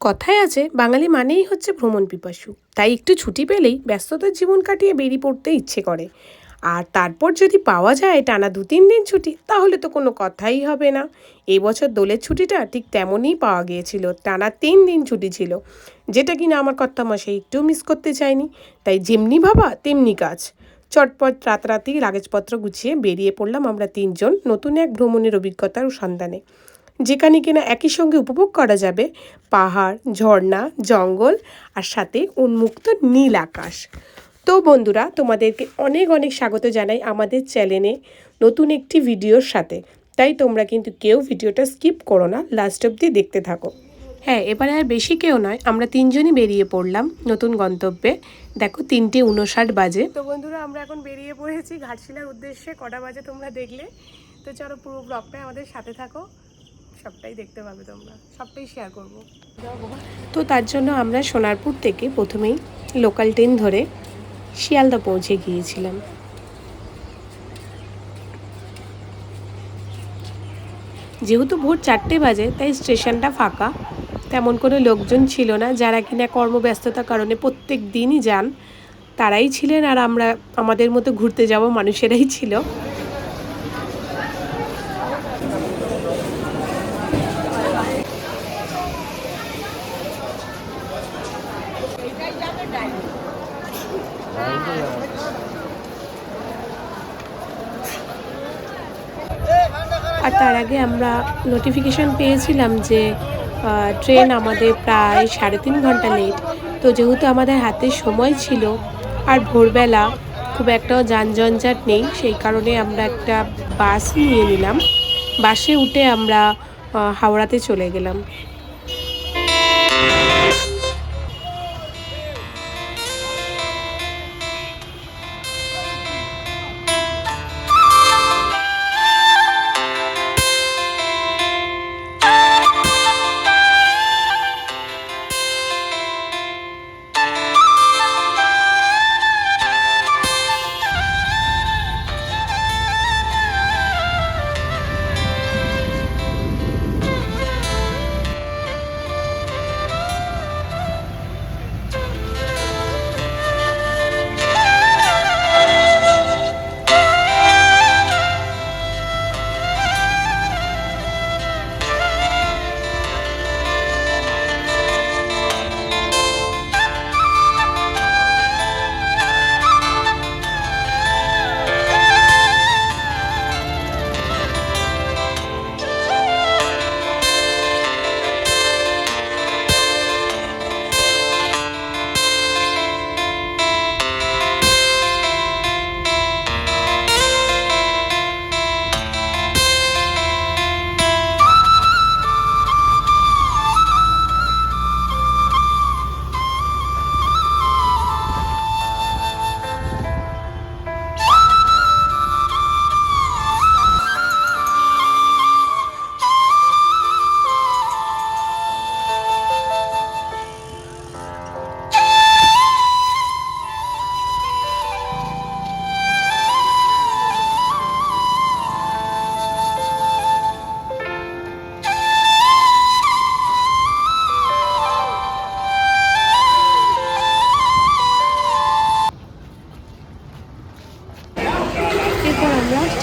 কথায় আছে, বাঙালি মানেই হচ্ছে ভ্রমণ পিপাসু। তাই একটু ছুটি পেলেই ব্যস্ততার জীবন কাটিয়ে বেরিয়ে পড়তে ইচ্ছে করে। আর তারপর যদি পাওয়া যায় টানা দু তিন দিন ছুটি, তাহলে তো কোনো কথাই হবে না। এবছর দোলের ছুটিটা ঠিক তেমনই পাওয়া গিয়েছিল, টানা তিন দিন ছুটি ছিল। যেটা কিনা আমার কর্তামশাই একটু মিস করতে চায়নি। তাই যেমনি ভাবা, তেমনি কাজ। চটপট রাতারাতি লাগেজপত্র গুছিয়ে বেরিয়ে পড়লাম আমরা তিনজন নতুন এক ভ্রমণের অভিজ্ঞতার সন্ধানে। যেখানে কিনা একই সঙ্গে উপভোগ করা যাবে। পাহাড়, ঝর্ণা, জঙ্গল আর সাথে উন্মুক্ত নীল আকাশ। তো বন্ধুরা, তোমাদেরকে অনেক অনেক স্বাগত জানাই আমাদের চ্যানেলে নতুন একটি ভিডিওর সাথে। তাই তোমরা কিন্তু কেউ ভিডিওটা স্কিপ করো না, লাস্ট অবধি দেখতে থাকো। হ্যাঁ এবারে আর বেশি কেউ নয়, আমরা তিনজনই বেরিয়ে পড়লাম নতুন গন্তব্যে। দেখো, তিনটে উনষাট বাজে। তো বন্ধুরা, আমরা এখন বেরিয়ে পড়েছি ঘাটশিলার উদ্দেশ্যে। কটা বাজে তোমরা দেখলে? তো চলো পুরো ব্লগটা আমাদের সাথে থাকো। সবটাই দেখতে পাবে তোমরা। সবটাই শেয়ার করব। তো তার জন্য আমরা সোনারপুর থেকে প্রথমেই লোকাল ট্রেন ধরে শিয়ালদা পৌঁছে গিয়েছিলাম। যেহেতু ভোর চারটে বাজে, তাই স্টেশনটা ফাঁকা। তেমন কোনো লোকজন ছিল না, যারা কিনা কর্মব্যস্ততার কারণে প্রত্যেক দিনই যান, তারাই ছিলেন আর আমরা, আমাদের মতো ঘুরতে যাব মানুষেরাই ছিল। আর তার আগে আমরা নোটিফিকেশন পেয়েছিলাম যে ট্রেন আমাদের প্রায় সাড়ে তিন ঘণ্টা লেট তো যেহেতু আমাদের হাতে সময় ছিল আর ভোরবেলা খুব একটাও যানজঞ্জাট নেই, সেই কারণে আমরা একটা বাস নিয়ে নিলাম। বাসে উঠে আমরা হাওড়াতে চলে গেলাম।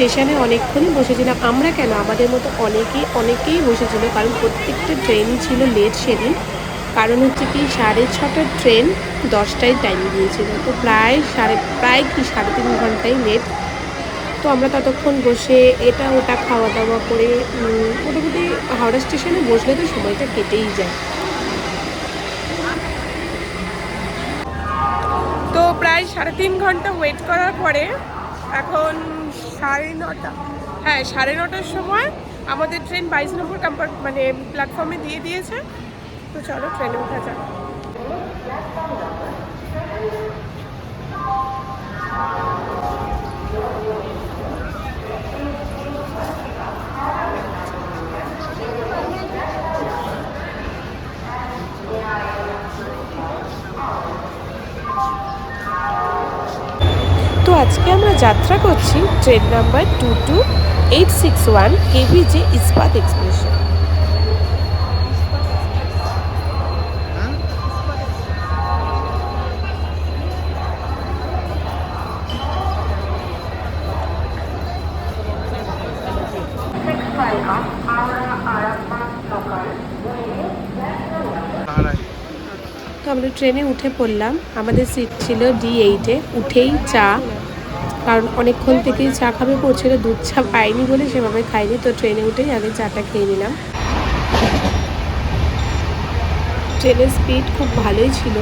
স্টেশনে অনেকক্ষণই বসেছিলাম। আমরা কেন? আমাদের মতো অনেকেই অনেকেই বসেছিল, কারণ প্রত্যেকটা ট্রেনই ছিল লেট সেদিন। কারণ হচ্ছে কি, সাড়ে ছটার ট্রেন দশটায় টাইম দিয়েছিল তো প্রায় সাড়ে, প্রায় কি সাড়ে তিন ঘন্টাই লেট তো আমরা ততক্ষণ বসে এটা ওটা খাওয়া দাওয়া করে মোটামুটি হাওড়া স্টেশনে বসলে তো সময়টা কেটেই যায়। তো প্রায় সাড়ে তিন ঘণ্টা ওয়েট করার পরে এখন সাড়ে নটা। হ্যাঁ সাড়ে নটার সময় আমাদের ট্রেন বাইশ নম্বর কম্পার্ট মানে প্ল্যাটফর্মে দিয়ে দিয়েছে। তো চলো ট্রেনে উঠা যাক। আজকে আমরা যাত্রা করছি train number two two eight six one K V J Ispat express. তো আমরা ট্রেনে উঠে পড়লাম। আমাদের সিট ছিল ডি এইটে উঠেই চা কারণ অনেকক্ষণ থেকেই চা খাবে পড়ছিল দুধ চা পাইনি বলে সেভাবে খাইনি তো ট্রেনে উঠেই আগে চাটা খেয়ে নিলাম। ট্রেনের স্পিড খুব ভালোই ছিল।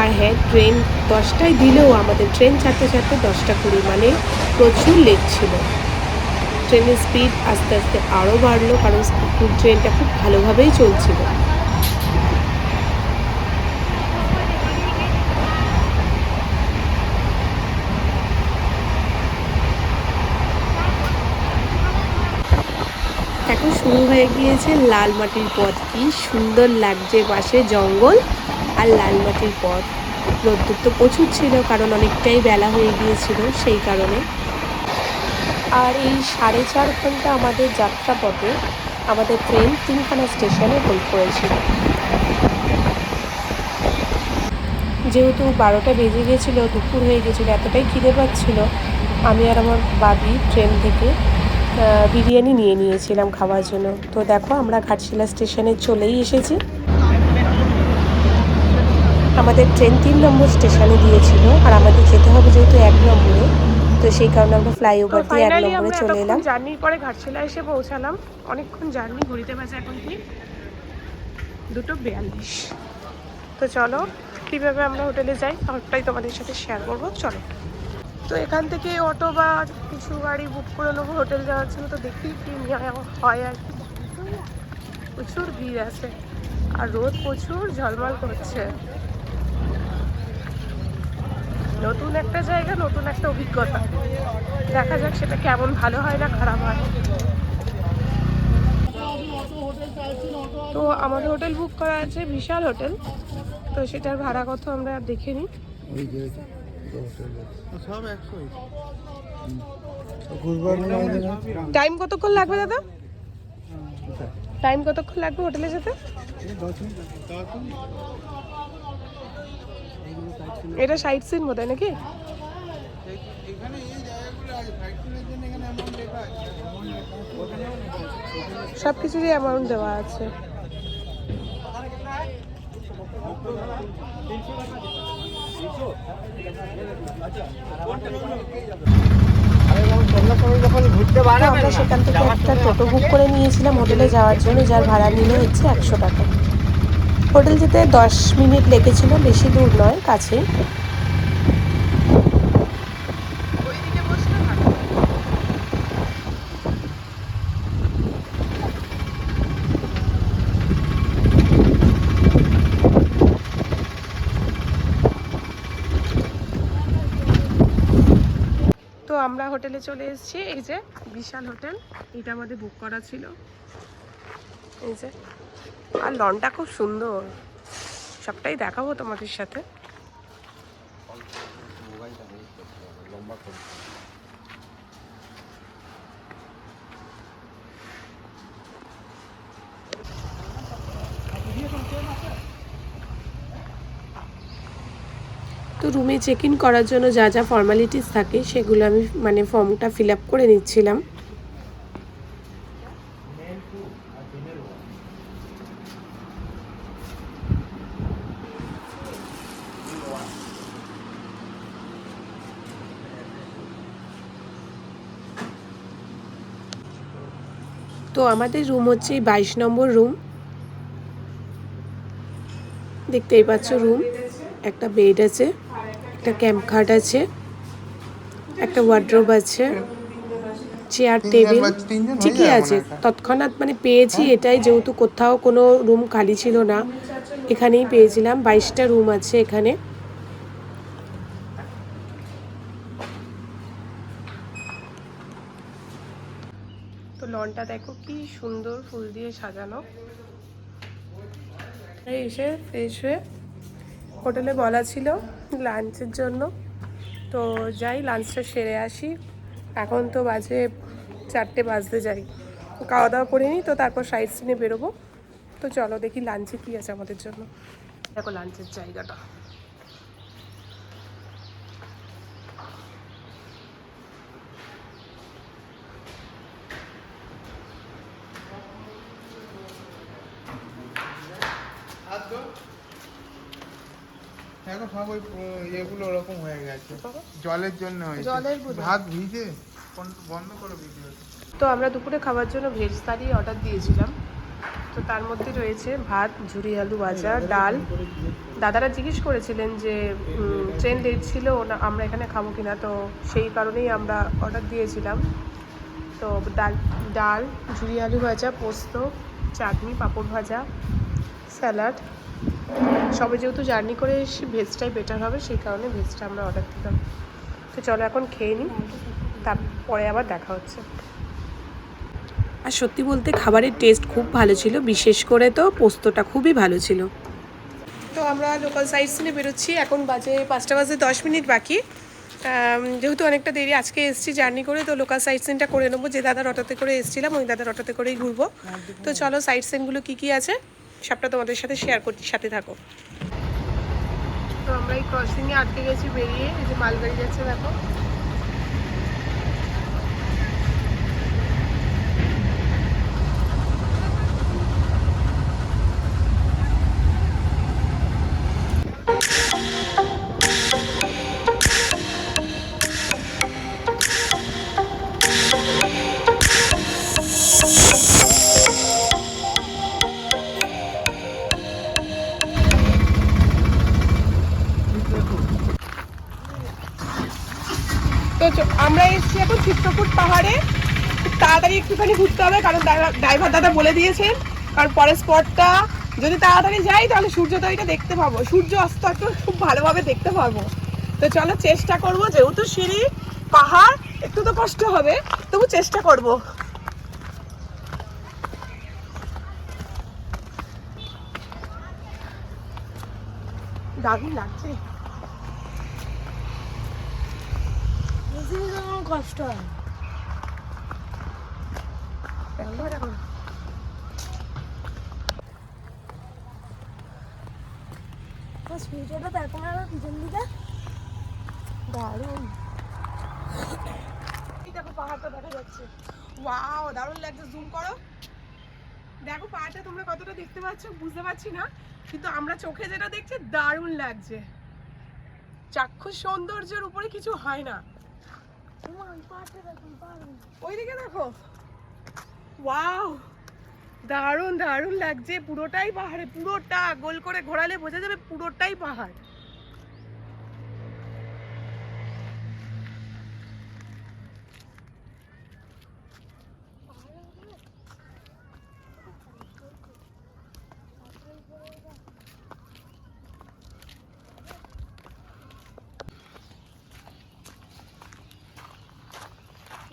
আর হ্যাঁ ট্রেন দশটায় দিলেও আমাদের ট্রেন ছাড়তে ছাড়তে দশটা কুড়ি মানে প্রচুর লেট ছিল। ট্রেনের স্পিড আস্তে আস্তে আরও বাড়লো, কারণ ট্রেনটা খুব ভালোভাবেই চলছিল। শুরু হয়ে গিয়েছে লাল মাটির পথ। কি সুন্দর লাগছে পাশে জঙ্গল আর লাল মাটির পথ। রোদ্দুর তো প্রচুর ছিল, কারণ অনেকটাই বেলা হয়ে গিয়েছিল সেই কারণে। আর এই সাড়ে চার ঘণ্টা আমাদের যাত্রাপথে আমাদের ট্রেন তিনখানা স্টেশনে হোল্ড করেছিল। যেহেতু বারোটা বেজে গেছিল দুপুর হয়ে গেছিল এতটাই খিদে পাচ্ছিল, আমি আর আমার বাবি ট্রেন থেকে বিরিয়ানি নিয়ে নিয়েছিলাম খাওয়ার জন্য। তো দেখো আমরা ঘাটশিলা স্টেশনে চলেই এসেছি। আমাদের ট্রেন তিন নম্বর স্টেশনে দিয়েছিল আর আমাদের যেতে হবে যেহেতু এক নম্বরে তো সেই কারণে আমরা ফ্লাইওভার দিয়ে এক নম্বরে চলে এলাম। জার্নির পরে ঘাটশিলা এসে পৌঁছালাম। অনেকক্ষণ জার্নি ঘুরিতে পারছে এখন কি? দুটো বিয়াল্লিশ। তো চলো কীভাবে আমরা হোটেলে যাই সবটাই তোমাদের সাথে শেয়ার করব। চলো। তো এখান থেকে অটো বা কিছু গাড়ি বুক করে নেব হোটেল যাওয়ার জন্য। তো দেখি কি হয় আর কি। প্রচুর ভিড় আছে আর রোদ প্রচুর, ঝলমল করছে। নতুন একটা জায়গা, নতুন একটা অভিজ্ঞতা। দেখা যাক সেটা কেমন ভালো হয় না খারাপ হয়। তো আমাদের হোটেল বুক করা আছে, বিশাল হোটেল তো সেটার ভাড়া কত আমরা দেখে নিই। টাইম কতক্ষণ লাগবে দাদা? টাইম কতক্ষণ লাগবে হোটেলে যেতে এটা সাইট সিন বোধ নাকি? সব কিছুরই অ্যামাউন্ট দেওয়া আছে। আমরা সেখান থেকে একটা টোটো বুক করে নিয়েছিলাম হোটেলে যাওয়ার জন্য যার ভাড়া নিলে হচ্ছে একশো টাকা হোটেল যেতে দশ মিনিট লেগেছিল, বেশি দূর নয়, কাছেই। হোটেলে চলে এসেছি। এই যে বিশাল হোটেল, এটা আমাদের বুক করা ছিল। এই যে। আর লনটা খুব সুন্দর। সবটাই দেখাবো তোমাদের সাথে। তো রুমে চেক ইন করার জন্য যা যা ফর্মালিটিস থাকে, সেগুলো আমি মানে ফর্মটা ফিল আপ করে নিচ্ছিলাম। তো আমাদের রুম হচ্ছে বাইশ নম্বর রুম দেখতেই পাচ্ছ রুম একটা বেড আছে। একটা ক্যাম্প খাট আছে একটা ওয়ার্ড্রোব আছে চেয়ার টেবিল ঠিকই আছে। তৎক্ষণাৎ মানে পেয়েছি এটাই যেহেতু কোথাও কোনো রুম খালি ছিল না এখানেই পেয়েছিলাম। বাইশটা রুম আছে এখানে। তো লনটা দেখো কি সুন্দর ফুল দিয়ে সাজানো। এসে ফ্রেশ হয়ে হোটেলে বলা ছিল লাঞ্চের জন্য। তো যাই, লাঞ্চটা সেরে আসি। এখন তো বাজে চারটে বাজতে যাই। খাওয়া দাওয়া করিনি তো তারপর সাইড সিনে বেরোবো। তো চলো দেখি লাঞ্চে কী আছে আমাদের জন্য। দেখো লাঞ্চের জায়গাটা। এখন সব ওই ইয়েগুলো ওরকম হয়ে গেছে। জলের জন্য জলের ভাত ভিজে? বন্ধ- করে তো আমরা দুপুরে খাবার জন্য ভেজ থালি অর্ডার দিয়েছিলাম। তো তার মধ্যে রয়েছে ভাত ঝুরি আলু ভাজা ডাল। দাদারা জিজ্ঞেস করেছিলেন যে ট্রেন লেট ছিল না আমরা এখানে খাব কিনা? তো সেই কারণেই আমরা অর্ডার দিয়েছিলাম। তো ডাল ডাল ঝুরি আলু ভাজা পোস্ত চাটনি পাঁপড় ভাজা স্যালাড। সবে যেহেতু জার্নি করে এসেছি ভেজটাই বেটার হবে সেই কারণে ভেজটা আমরা অর্ডার দিলাম। তো চলো এখন খেয়ে নিই তারপরে আবার দেখা হচ্ছে। আর সত্যি বলতে খাবারের টেস্ট খুব ভালো ছিল বিশেষ করে তো পোস্তটা খুবই ভালো ছিল। তো আমরা লোকাল সাইড সিনে বেরোচ্ছি এখন বাজে পাঁচটা বাজে দশ মিনিট বাকি। যেহেতু অনেকটা দেরি আজকে এসছি জার্নি করে তো লোকাল সাইড সিনটা করে নেব। যে দাদার অটোতে করে এসছিলাম ওই দাদার অটোতে করেই ঘুরবো। তো চলো সাইড সিনগুলো কী কী আছে? সবটা তোমাদের সাথে শেয়ার করছি, সাথে থাকো। তো আমরা এই ক্রসিংয়ে আটকে গেছি, বেরিয়ে এই যে মালগাড়ি যাচ্ছে, দেখো। একটুখানি ঘুরতে হবে, কারণ ড্রাইভার দাদা বলে দিয়েছেন। কারণ পরের স্পটটা যদি তাড়াতাড়ি যাই, তাহলে সূর্যোদয়টা দেখতে পাবো। সূর্য অস্ত খুব ভালোভাবে দেখতে পাবো। তো চলো চেষ্টা করব, যেহেতু সিঁড়ি, পাহাড়, একটু তো কষ্ট হবে, তবু চেষ্টা করব। দারুণ লাগছে। কষ্ট হয় একবার এখন দেখো না পিছন দিকে দারুণ দেখো পাহাড়টা দেখা যাচ্ছে ওয়াও দারুণ লাগছে জুম করো। দেখো পাহাড়টা তোমরা কতটা দেখতে পাচ্ছ বুঝতে পারছি না কিন্তু আমরা চোখে যেটা দেখছি দারুণ লাগছে। চাক্ষুষ সৌন্দর্যের উপরে কিছু হয় না। ওইদিকে দেখো। ওয়াও দারুণ দারুণ লাগছে। পুরোটাই পাহাড়ে পুরোটা গোল করে ঘোরালে বোঝা যাবে পুরোটাই পাহাড়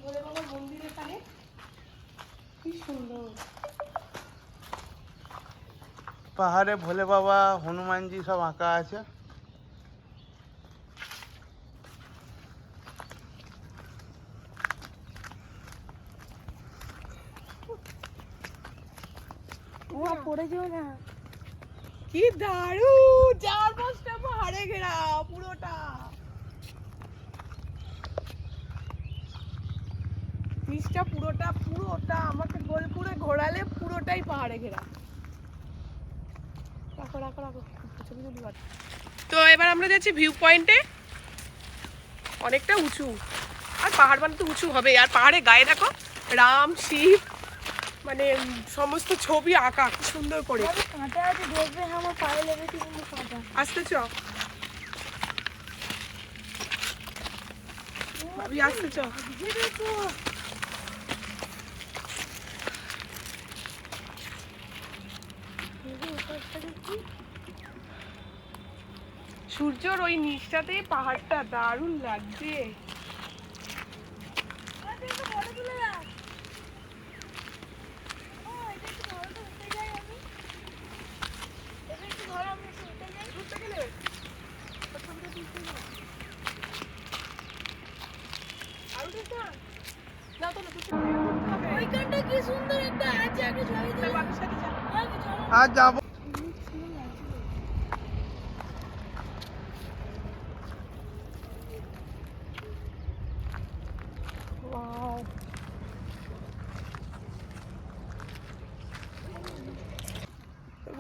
ভোলে বাবার মন্দির এখানে কি সুন্দর পাহাড়ে ভোলে বাবা হনুমানজি সব আঁকা আছে। পড়ে যেও না। কি দারুণ চার পাঁচটা পাহাড়ে ঘেরা পুরোটা। পিসটা পুরোটা পুরোটা। আমাকে গোল করে ঘোরালে পুরোটাই পাহাড়ে ঘেরা। তো এবার আমরা যাচ্ছি ভিউ পয়েন্টে অনেকটা উঁচু। আর পাহাড় মানে তো উঁচু হবে আর পাহাড়ে গায়ে দেখো রাম শিব মানে সমস্ত ছবি আঁকা কি সুন্দর করে। আসতে চ। আসতে চ দেখো সূর্যর ওই নিচটাতে পাহাড়টা দারুণ লাগছে।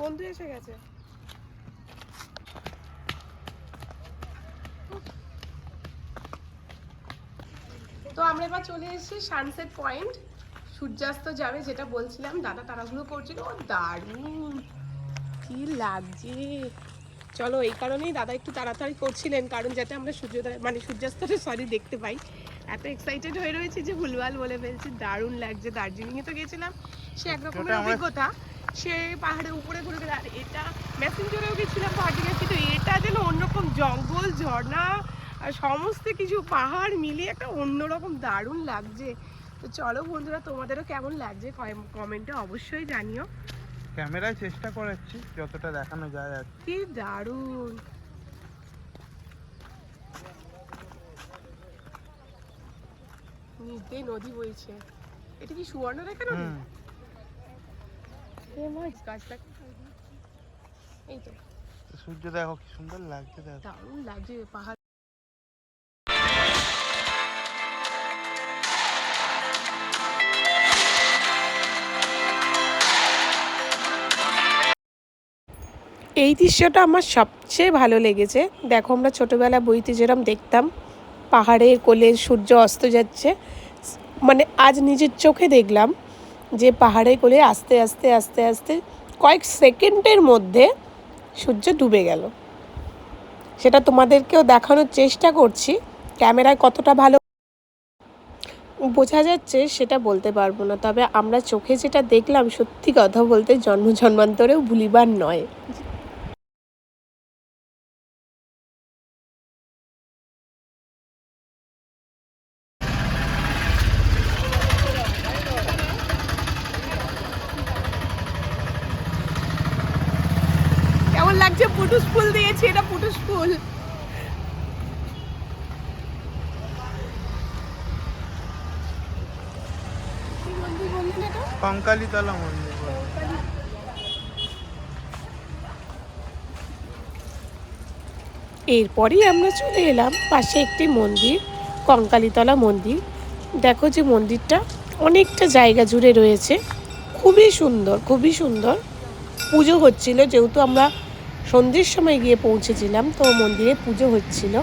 বন্ধু এসে গেছে। তো আমরা এবার চলে এসেছি সানসেট পয়েন্ট সূর্যাস্ত যাবে যেটা বলছিলাম দাদা তারাগুলো করছিল। ও দারুণ! কি লাগছে! চলো এই কারণেই দাদা একটু তাড়াতাড়ি করছিলেন কারণ যাতে আমরা সূর্যোদয় মানে সূর্যাস্তটা সরি দেখতে পাই। এত এক্সাইটেড হয়ে রয়েছে যে ভুলভাল বলে ফেলছি। দারুণ লাগছে। দার্জিলিংয়ে তো গেছিলাম। সে একরকমের অভিজ্ঞতা। সে পাহাড়ের উপরে ঘুরে ঘুরে আর এটা মেসেঞ্জরেও গেছিলাম পাহাড়ে গেছি তো এটা যেন অন্যরকম জঙ্গল ঝর্ণা আর সমস্ত কিছু পাহাড় মিলিয়ে একটা অন্যরকম দারুণ লাগছে। তো চলো বন্ধুরা তোমাদেরও কেমন লাগছে কমেন্টে অবশ্যই জানিও। ক্যামেরায় চেষ্টা করাচ্ছি যতটা দেখানো যায় আর কি। দারুণ! নিচ নদী বইছে। এটা কি সুবর্ণরেখা নদী? এই সূর্য দেখো কি সুন্দর লাগছে দেখো লাগছে পাহাড় এই দৃশ্যটা আমার সবচেয়ে ভালো লেগেছে। দেখো আমরা ছোটোবেলা বইতে যেরকম দেখতাম, পাহাড়ের কোলে সূর্য অস্ত যাচ্ছে মানে আজ নিজের চোখে দেখলাম। যে পাহাড়ে কোলে আস্তে আস্তে আস্তে আস্তে কয়েক সেকেন্ডের মধ্যে সূর্য ডুবে গেল। সেটা তোমাদেরকেও দেখানোর চেষ্টা করছি। ক্যামেরায় কতটা ভালো বোঝা যাচ্ছে সেটা বলতে পারব না। তবে আমরা চোখে যেটা দেখলাম সত্যি কথা বলতে জন্ম জন্মান্তরেও ভুলিবার নয় কেমন লাগছে পুটুস ফুল দিয়েছি এটা পুটুস ফুল কি মন্দির বললেন এটা? কঙ্কালীতলা মন্দির বলে। এরপরেই আমরা চলে এলাম পাশে একটি মন্দির কঙ্কালীতলা মন্দির। দেখো যে মন্দিরটা অনেকটা জায়গা জুড়ে রয়েছে। খুবই সুন্দর খুবই সুন্দর। পুজো হচ্ছিল যেহেতু আমরা সন্ধ্যের সময় গিয়ে পৌঁছেছিলাম তো মন্দিরে পুজো হচ্ছিল।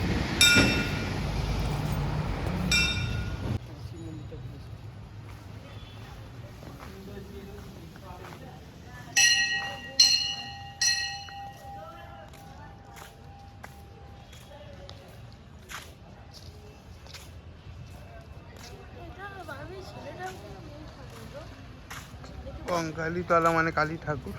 কঙ্কালীতলা মানে কালী ঠাকুর।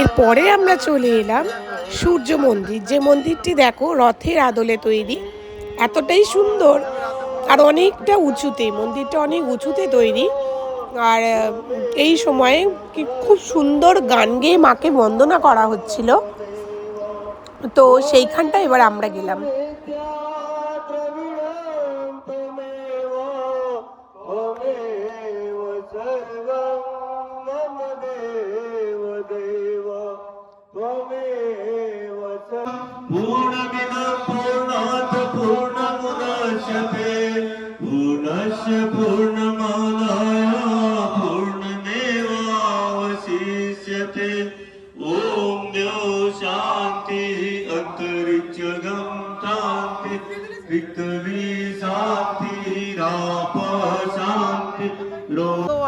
এরপরে আমরা চলে এলাম সূর্য মন্দির যে মন্দিরটি দেখো, রথের আদলে তৈরি। এতটাই সুন্দর আর অনেকটা উঁচুতে। মন্দিরটা অনেক উঁচুতে তৈরি। আর এই সময়ে কি খুব সুন্দর গান গেয়ে মাকে বন্দনা করা হচ্ছিল। তো সেইখানটা এবার আমরা গেলাম।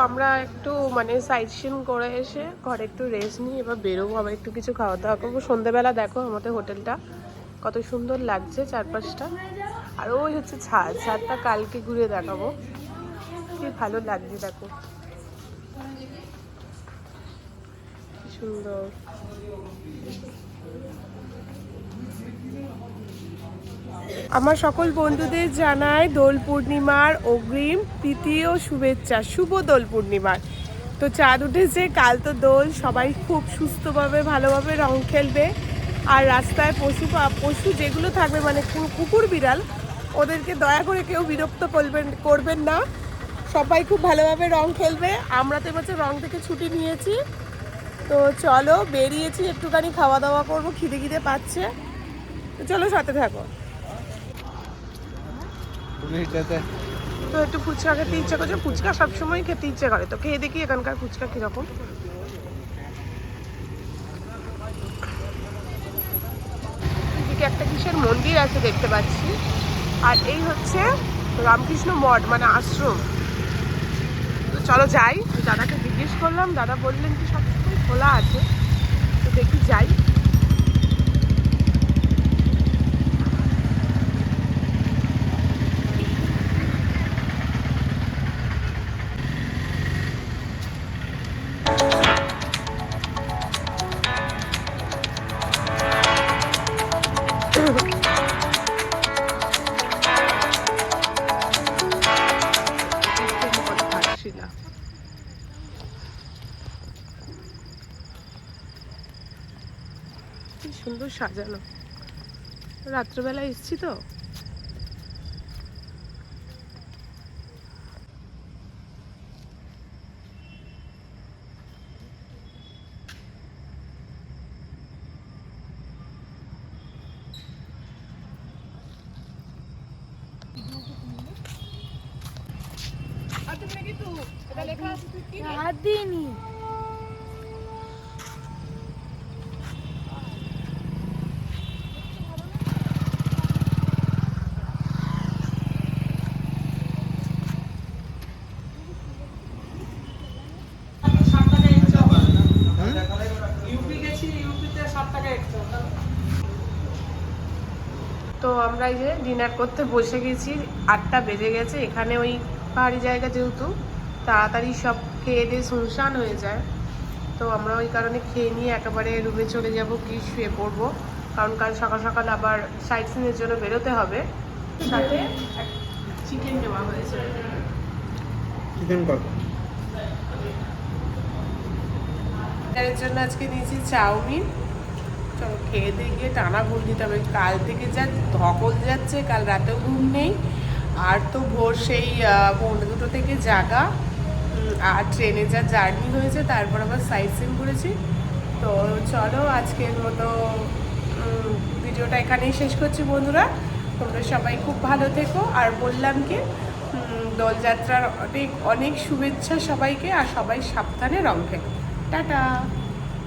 আমরা একটু মানে সাইট সিন করে এসে ঘরে একটু রেস্ট নিই, এবার বেরোবো, আবার একটু কিছু খাওয়া দাওয়া করব। সন্ধেবেলা দেখো আমাদের হোটেলটা, কত সুন্দর লাগছে চারপাশটা। আর ওই হচ্ছে ছাদ, ছাদটা কালকে ঘুরে দেখাবো। কি ভালো লাগছে দেখো। সুন্দর। আমার সকল বন্ধুদের জানাই দোল পূর্ণিমার অগ্রিম তৃতীয় শুভেচ্ছা, শুভ দোল পূর্ণিমার। তো চাঁদ উঠেছে, কাল তো দোল, সবাই খুব সুস্থভাবে, ভালোভাবে রং খেলবে। আর রাস্তায় পশু পশু যেগুলো থাকবে মানে কুকুর বিড়াল, ওদেরকে দয়া করে কেউ বিরক্ত করবেন করবেন না। সবাই খুব ভালোভাবে রং খেলবে। আমরা তো এবছর রং থেকে ছুটি নিয়েছি। তো চলো, বেরিয়েছি, একটুখানি খাওয়া দাওয়া করব খিদে খিদে পাচ্ছে। তো চলো সাথে থাকো। তুমি তো একটু ফুচকা খেতে ইচ্ছে করছে। ফুচকা সবসময় খেতে ইচ্ছে করে। তো খেয়ে দেখি এখানকার ফুচকা কীরকম। এদিকে একটা কিসের মন্দির আছে দেখতে পাচ্ছি। আর এই হচ্ছে রামকৃষ্ণ মঠ মানে আশ্রম। তো চলো যাই। দাদাকে জিজ্ঞেস করলাম। দাদা বললেন কি সবসময় খোলা আছে। তো দেখি যাই। রাত্রেবেলা এসছি তো। হাত দিইনি তো আমরা এই যে ডিনার করতে বসে গেছি আটটা বেজে গেছে এখানে ওই পাহাড়ি জায়গা যেহেতু তাড়াতাড়ি সব খেয়ে দিয়ে শুনশান হয়ে যায়। তো আমরা ওই কারণে খেয়ে নিয়ে একেবারে রুমে চলে যাব কি শুয়ে পড়ব কারণ কাল সকাল সকাল আবার সাইট সিনের জন্য বেরোতে হবে। সাথে চিকেন নেওয়া হয়েছে। চিকেন কত? এর জন্য আজকে নিয়েছি চাউমিন। চলো খেয়ে দিয়ে গিয়ে টানা ভুল দিতে হবে। কাল থেকে যা ধকল যাচ্ছে, কাল রাতেও ঘুম নেই। আর তো ভোর সেই পৌনে দুটো থেকে জাগা। আর ট্রেনে যা জার্নি হয়েছে, তারপর আবার সাইট সিন করেছি। তো চলো, আজকের মতো ভিডিওটা এখানেই শেষ করছি বন্ধুরা। তোমরা সবাই খুব ভালো থেকো। আর বললাম কি দোলযাত্রার অনেক অনেক শুভেচ্ছা সবাইকে, আর সবাই সাবধানে রং খেলো টাটা!